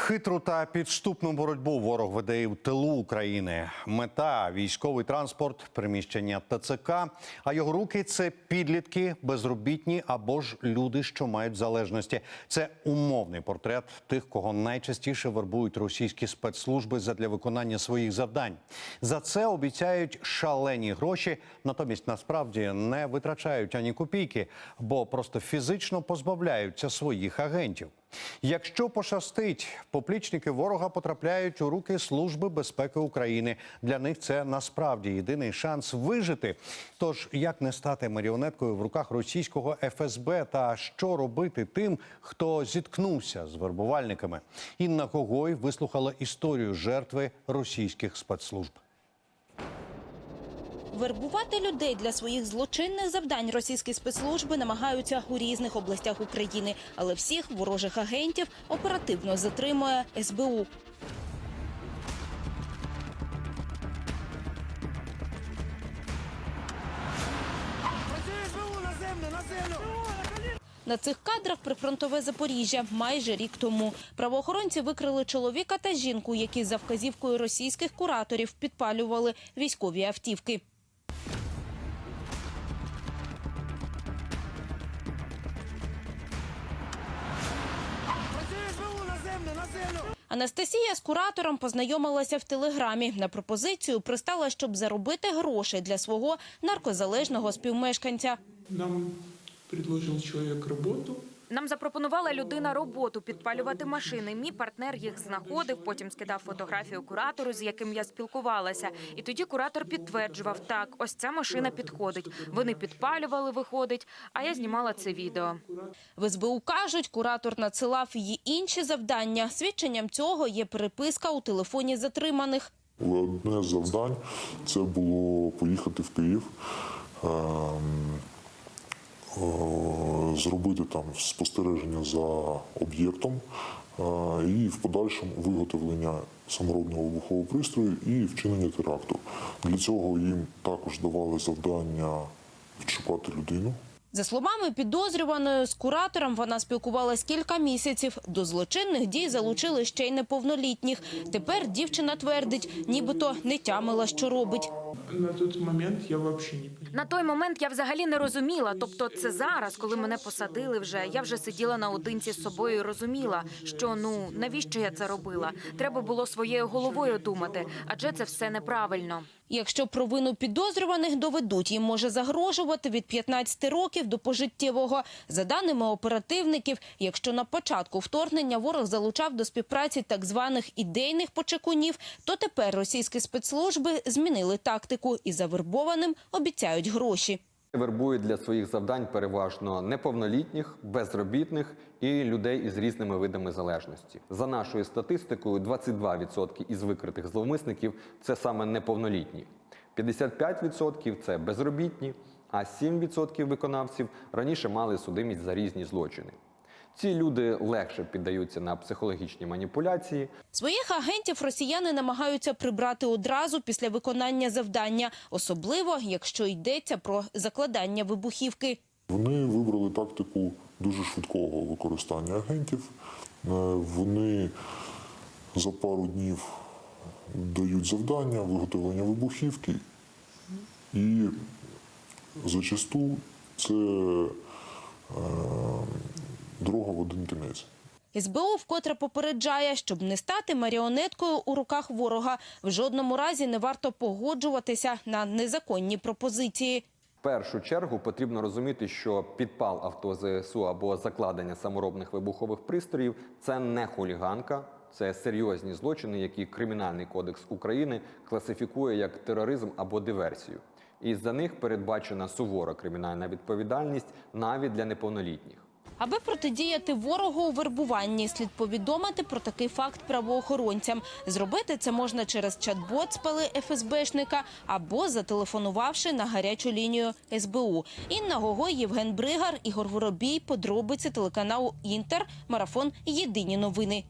Хитру та підступну боротьбу ворог веде і в тилу України. Мета військовий транспорт, приміщення ТЦК. А його руки це підлітки, безробітні або ж люди, що мають залежності. Це умовний портрет тих, кого найчастіше вербують російські спецслужби задля виконання своїх завдань. За це обіцяють шалені гроші, натомість насправді не витрачають ані копійки, бо просто фізично позбавляються своїх агентів. Якщо пощастить, поплічники ворога потрапляють у руки Служби безпеки України. Для них це насправді єдиний шанс вижити. Тож як не стати маріонеткою в руках російського ФСБ та що робити тим, хто зіткнувся з вербувальниками? Інна Когой вислухала історію жертви російських спецслужб. Вербувати людей для своїх злочинних завдань російські спецслужби намагаються у різних областях України, але всіх ворожих агентів оперативно затримує СБУ. На цих кадрах прифронтове Запоріжжя майже рік тому правоохоронці викрили чоловіка та жінку, які за вказівкою російських кураторів підпалювали військові автівки. Анастасія з куратором познайомилася в телеграмі. На пропозицію пристала, щоб заробити гроші для свого наркозалежного співмешканця. Нам предложив чоловік работу. Нам запропонувала людина роботу підпалювати машини. Мій партнер їх знаходив, потім скидав фотографію куратору, з яким я спілкувалася. І тоді куратор підтверджував: так, ось ця машина підходить. Вони підпалювали, виходить. А я знімала це відео. В СБУ кажуть, куратор надсилав їй інші завдання. Свідченням цього є переписка у телефоні затриманих. Одне з завдань це було поїхати в Київ, ем, зробити там спостереження за об'єктом е, і в подальшому виготовлення саморобного вибухового пристрою і вчинення теракту. Для цього їм також давали завдання відшукати людину. За словами підозрюваної, з куратором вона спілкувалась кілька місяців. До злочинних дій залучили ще й неповнолітніх. Тепер дівчина твердить, нібито не тямила, що робить. На тот момент я вообще не. На той момент я взагалі не розуміла. Тобто, це зараз, коли мене посадили вже. Я вже сиділа наодинці з собою і розуміла, що ну навіщо я це робила? Треба було своєю головою думати, адже це все неправильно. Якщо провину підозрюваних доведуть, їм може загрожувати від 15 років до пожиттєвого. За даними оперативників, якщо на початку вторгнення ворог залучав до співпраці так званих ідейних почекунів, то тепер російські спецслужби змінили тактику і завербованим обіцяють гроші. Вербують для своїх завдань переважно неповнолітніх, безробітних і людей із різними видами залежності. За нашою статистикою, 22% із викритих зловмисників це саме неповнолітні, 55% це безробітні, а 7% виконавців раніше мали судимість за різні злочини. Ці люди легше піддаються на психологічні маніпуляції, Своїх агентів росіяни намагаються прибрати одразу після виконання завдання, особливо якщо йдеться про закладання вибухівки. Вони вибрали тактику дуже швидкого використання агентів. Е, Вони за пару днів дають завдання, виготовлення вибухівки, і зачасту це е, дорога в один кінець. СБУ вкотре попереджає, щоб не стати маріонеткою у руках ворога. В жодному разі не варто погоджуватися на незаконні пропозиції. В першу чергу потрібно розуміти, що підпал авто ЗСУ або закладення саморобних вибухових пристроїв це не хуліганка, це серйозні злочини, які Кримінальний кодекс України класифікує як тероризм або диверсію. І за них передбачена сувора кримінальна відповідальність навіть для неповнолітніх. Аби протидіяти ворогу у вербуванні, слід повідомити про такий факт правоохоронцям. Зробити це можна через чат-бот спали ФСБшника або зателефонувавши на гарячу лінію СБУ. Інна Гогой, Євген Бригар, Ігор Воробій. Подробиці телеканалу Інтер. Марафон. Єдині новини.